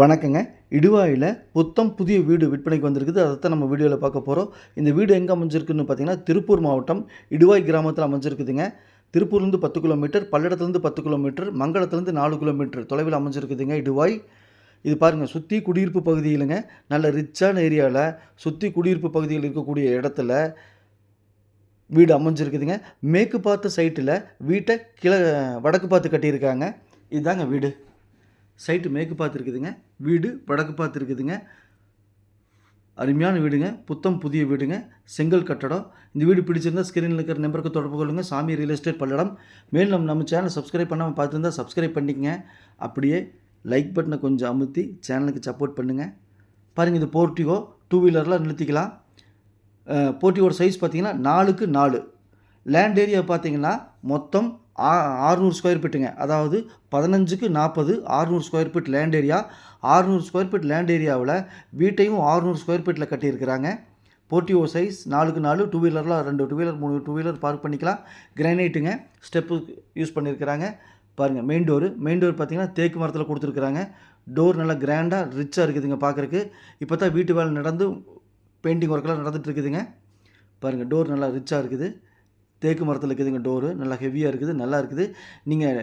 வணக்கங்க. இடுவாயில் புத்தம் புதிய வீடு விற்பனைக்கு வந்திருக்குது. அதை தான் நம்ம வீடியோவில் பார்க்க போகிறோம் இந்த வீடு எங்கே அமைஞ்சிருக்குன்னு பார்த்தீங்கன்னா திருப்பூர் மாவட்டம் இடுவாய் கிராமத்தில் அமைஞ்சிருக்குதுங்க. திருப்பூர்லேருந்து பத்து கிலோமீட்டர் பல்லடத்துலேருந்து பத்து கிலோமீட்டர் மங்களத்துலேருந்து நாலு கிலோமீட்டர் தொலைவில் அமைஞ்சிருக்குதுங்க இடுவாய். இது பாருங்கள் சுற்றி குடியிருப்பு பகுதியிலுங்க. நல்ல ரிச்சான ஏரியாவில் சுற்றி குடியிருப்பு பகுதியில் இருக்கக்கூடிய இடத்துல வீடு அமைஞ்சிருக்குதுங்க. மேற்கு பார்த்த சைட்டில் வீட்டை கிழ வடக்கு பார்த்து கட்டியிருக்காங்க. இதுதாங்க வீடு. சைட்டு மேற்கு பார்த்து இருக்குதுங்க வீடு வடக்கு பார்த்து இருக்குதுங்க அருமையான வீடுங்க. புத்தம் புதிய வீடுங்க. செங்கல் கட்டடம். இந்த வீடு பிடிச்சிருந்தா ஸ்க்ரீனில் இருக்கிற நம்பருக்கு தொடர்பு கொள்ளுங்கள் சாமி ரியல் எஸ்டேட் பல்லடம். மேலும் நம்ம நம்ம சேனலை சப்ஸ்கிரைப் பண்ணாமல் பார்த்துருந்தா சப்ஸ்கிரைப் பண்ணிக்கங்க. அப்படியே லைக் பட்டனை கொஞ்சம் அமுத்தி சேனலுக்கு சப்போர்ட் பண்ணுங்கள் பாருங்கள் இது போர்ட்டிகோ டூ வீலர்லாம் நிறுத்திக்கலாம். போர்ட்டிகோட சைஸ் பார்த்தீங்கன்னா நாலுக்கு நாலு. லேண்ட் ஏரியா பார்த்தீங்கன்னா மொத்தம் ஆறுநூறு ஸ்கொயர் ஃபீட்டுங்க அதாவது பதினஞ்சுக்கு நாற்பது ஆறுநூறு ஸ்கொயர் ஃபீட் லேண்ட் ஏரியா ஆறுநூறு ஸ்கொயர் ஃபீட் லேண்ட் ஏரியாவில் வீட்டையும் ஆறுநூறு ஸ்கொயர் ஃபீட்டில் கட்டியிருக்கிறாங்க. போர்ட்டிஓ சைஸ் நாலுக்கு நாலு டூ வீலரில் ரெண்டு டூ வீலர் மூணு டூ வீலர் பார்க் பண்ணிக்கலாம். கிரானைட்டுங்க ஸ்டெப்பு யூஸ் பண்ணியிருக்கிறாங்க. பாருங்கள் மெயின் டோரு மெயின் டோர் பார்த்திங்கன்னா தேக்கு மரத்தில் கொடுத்துருக்குறாங்க. டோர் நல்லா கிராண்டாக ரிச்சாக இருக்குதுங்க பார்க்குறக்கு இப்போ தான் வீட்டு வேலை நடந்து பெயிண்டிங் ஒர்க்கெல்லாம் நடந்துகிட்டு இருக்குதுங்க. பாருங்கள் டோர் நல்லா ரிச்சாக இருக்குது. தேக்கு மரத்தில் இருக்குதுங்க டோரு நல்லா ஹெவியாக இருக்குது நல்லா இருக்குது. நீங்கள்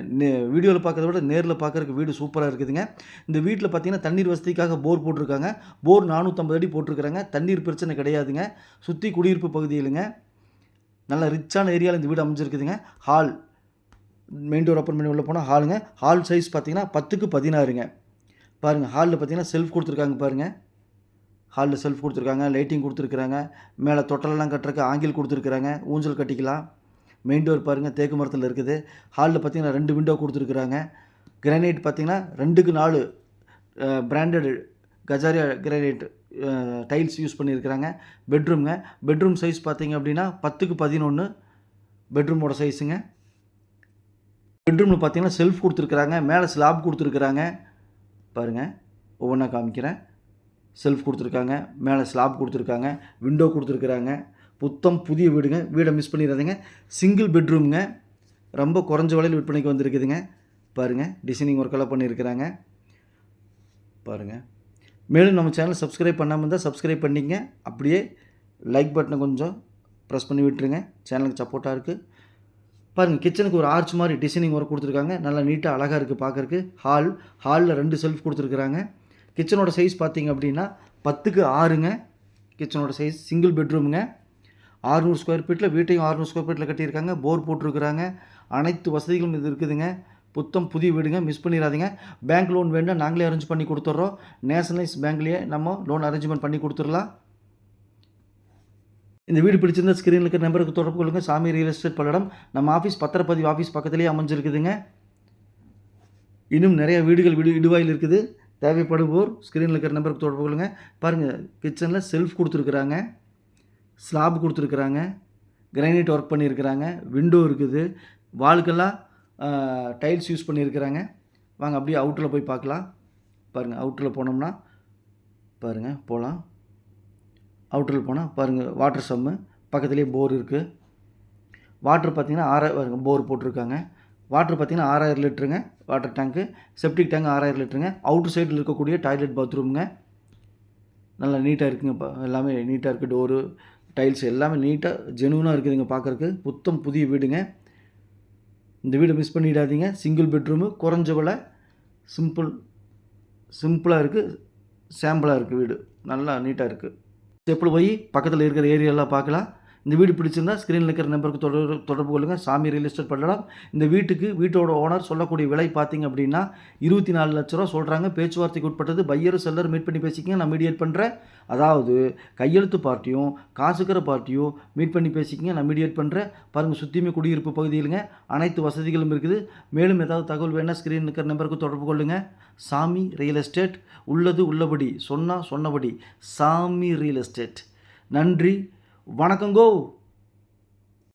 வீடியோவில் பார்க்கறத விட நேரில் பார்க்குறக்கு வீடு சூப்பராக இருக்குதுங்க. இந்த வீட்டில் பார்த்தீங்கன்னா தண்ணீர் வசதிக்காக போர் போட்டிருக்காங்க. போர் நானூற்றம்பது அடி போட்டிருக்கிறாங்க. தண்ணீர் பிரச்சனை கிடையாதுங்க. சுற்றி குடியிருப்பு பகுதியிலுங்க. நல்ல ரிச்சான ஏரியாவில் இந்த வீடு அமைஞ்சிருக்குதுங்க. ஹால் மெயின் டோர் ஓப்பன் பண்ணி உள்ளே போனால் ஹாலுங்க ஹால் சைஸ் பார்த்தீங்கன்னா பத்துக்கு பதினாறுங்க. பாருங்கள் ஹாலில் பார்த்தீங்கன்னா செல்ஃப் கொடுத்துருக்காங்க பாருங்கள் ஹாலில் செல்ஃப் கொடுத்துருக்காங்க லைட்டிங் கொடுத்துருக்குறாங்க மேலே தொட்டலெல்லாம் கட்டுறக்கு ஆங்கில் கொடுத்துருக்குறாங்க ஊஞ்சல் கட்டிக்கலாம். மெயின் டோர் பாருங்கள் தேக்கு மரத்தில் இருக்குது. ஹாலில் பார்த்தீங்கன்னா ரெண்டு விண்டோ கொடுத்துருக்குறாங்க. கிரானைட் பார்த்திங்கன்னா ரெண்டுக்கு நாலு branded Kajaria granite tiles use பண்ணியிருக்கிறாங்க. பெட்ரூம்ங்க பெட்ரூம் சைஸ் பார்த்திங்க அப்படின்னா பத்துக்கு பதினொன்று பெட்ரூமோட சைஸுங்க பெட்ரூமில் பார்த்தீங்கன்னா செல்ஃப் கொடுத்துருக்குறாங்க மேலே ஸ்லாப் கொடுத்துருக்குறாங்க. பாருங்கள் ஒவ்வொன்றா காமிக்கிறேன். செல்ஃப் கொடுத்துருக்காங்க மேலே ஸ்லாப் கொடுத்துருக்காங்க விண்டோ கொடுத்துருக்குறாங்க. புத்தம் புதிய வீடுங்க வீடை மிஸ் பண்ணிடாதீங்க. சிங்கிள் பெட்ரூம்ங்க ரொம்ப குறைஞ்ச விலையில் விற்பனைக்கு வந்திருக்குதுங்க. பாருங்கள் டிசைனிங் ஒர்க்கெல்லாம் பண்ணியிருக்கிறாங்க. பாருங்கள் மேலும் நம்ம சேனல் சப்ஸ்கிரைப் பண்ணாமல் இருந்தால் சப்ஸ்கிரைப் பண்ணிங்க அப்படியே லைக் பட்டனை கொஞ்சம் ப்ரெஸ் பண்ணி விட்டுருங்க. சேனலுக்கு சப்போர்ட்டாக இருக்குது பாருங்கள் கிச்சனுக்கு ஒரு ஆர்ச் மாதிரி டிசைனிங் ஒர்க் கொடுத்துருக்காங்க. நல்லா நீட்டாக அழகாக இருக்குது பார்க்குறக்கு ஹால் ஹாலில் ரெண்டு செல்ஃப் கொடுத்துருக்குறாங்க. கிச்சனோட சைஸ் பார்த்தீங்க அப்படின்னா பத்துக்கு ஆறுங்க. கிச்சனோட சைஸ் சிங்கிள் பெட்ரூமுங்க ஆறுநூறு ஸ்கொயர் ஃபீட்டில் வீட்டையும் ஆறுநூறு ஸ்கொயர் ஃபீட்டில் கட்டியிருக்காங்க. போர் போட்டிருக்கிறாங்க. அனைத்து வசதிகளும் இது இருக்குதுங்க. புத்தம் புதிய வீடுங்க. மிஸ் பண்ணிடாதீங்க. பேங்க் லோன் வேண்டாம் நாங்களே அரேஞ்ச் பண்ணி கொடுத்துட்றோம் நேஷனலைஸ் பேங்க்லேயே நம்ம லோன் அரேஞ்ச்மெண்ட் பண்ணி கொடுத்துடலாம். இந்த வீடு பிடிச்சிருந்தா ஸ்க்ரீனில் இருக்கிற நம்பருக்கு தொடர்பு கொள்ளுங்கள் சாமி ரியல் எஸ்டேட் பல்லடம். நம்ம ஆஃபீஸ் பத்திரப்பதிவு ஆஃபீஸ் பக்கத்துலேயே அமைஞ்சிருக்குதுங்க. இன்னும் நிறைய வீடுகள் வீடு இடுவாயில் இருக்குது. தேவைப்படுவோர் ஸ்க்ரீனில் இருக்கிற நம்பருக்கு தொடர்பு கொள்ளுங்கள் பாருங்கள் கிச்சனில் செல்ஃப் கொடுத்துருக்குறாங்க ஸ்லாப் கொடுத்துருக்குறாங்க கிரைனைட் ஒர்க் பண்ணியிருக்கிறாங்க விண்டோ இருக்குது வாலுக்கெல்லாம் டைல்ஸ் யூஸ் பண்ணியிருக்கிறாங்க வாங்க அப்படியே அவுட்டில் போய் பார்க்கலாம். பாருங்கள் அவுட்டில் போனோம்னா பாருங்கள் போகலாம் அவுட்டரில் போனால் பாருங்கள் வாட்டர் சம்மு பக்கத்துலேயே போர் இருக்குது வாட்ரு பார்த்திங்கன்னா ஆறாயிரம் போர் போட்டிருக்காங்க. வாட்ரு பார்த்திங்கன்னா ஆறாயிரம் லிட்டருங்க. வாட்டர் டேங்க்கு செப்டிக் டேங்க் ஆறாயிரம் லிட்டருங்க. அவுட்டர் சைடில் இருக்கக்கூடிய டாய்லெட் பாத்ரூமுங்க நல்லா நீட்டாக இருக்குங்க எல்லாமே நீட்டாக இருக்குது டோரு டைல்ஸ் எல்லாமே நீட்டாக ஜெனுவனாக இருக்குதுங்க பார்க்குறக்கு புத்தம் புதிய வீடுங்க. இந்த வீடை மிஸ் பண்ணிடாதீங்க. சிங்கிள் பெட்ரூமு குறைஞ்ச விலை. சிம்பிள் சிம்பிளாக இருக்குது சாம்பிளாக இருக்குது வீடு. நல்லா நீட்டாக இருக்குது ஸ்டெப்பில் போய் பக்கத்தில் இருக்கிற ஏரியாலாம் பார்க்கலாம். இந்த வீடு பிடிச்சிருந்தா ஸ்க்ரீனில் இருக்கிற நம்பருக்கு தொடர்பு தொடர்பு கொள்ளுங்கள் சாமி ரியல் எஸ்டேட் பண்ணலாம் இந்த வீட்டுக்கு வீட்டோட ஓனர் சொல்லக்கூடிய விலை பார்த்தீங்க அப்படின்னா இருபத்தி நாலு லட்ச ரூபா சொல்கிறாங்க பேச்சுவார்த்தைக்கு உட்பட்டது பையர் செல்லர் மீட் பண்ணி பேசிக்கங்க. நான் மீடியேட் பண்ணுறேன் அதாவது கையெழுத்து பார்ட்டியும் காசுக்கிற பார்ட்டியும் மீட் பண்ணி பேசிக்கங்க. நான் மீடியேட் பண்ணுறேன் பாருங்கள் சுற்றியுமே குடியிருப்பு பகுதியிலுங்க. அனைத்து வசதிகளும் இருக்குது. மேலும் ஏதாவது தகவல் வேணால் ஸ்க்ரீன் இருக்கிற நம்பருக்கு தொடர்பு கொள்ளுங்கள் சாமி ரியல் எஸ்டேட் உள்ளது உள்ளபடி சொன்னால் சொன்னபடி சாமி ரியல் எஸ்டேட் நன்றி. வணக்கங்கோ.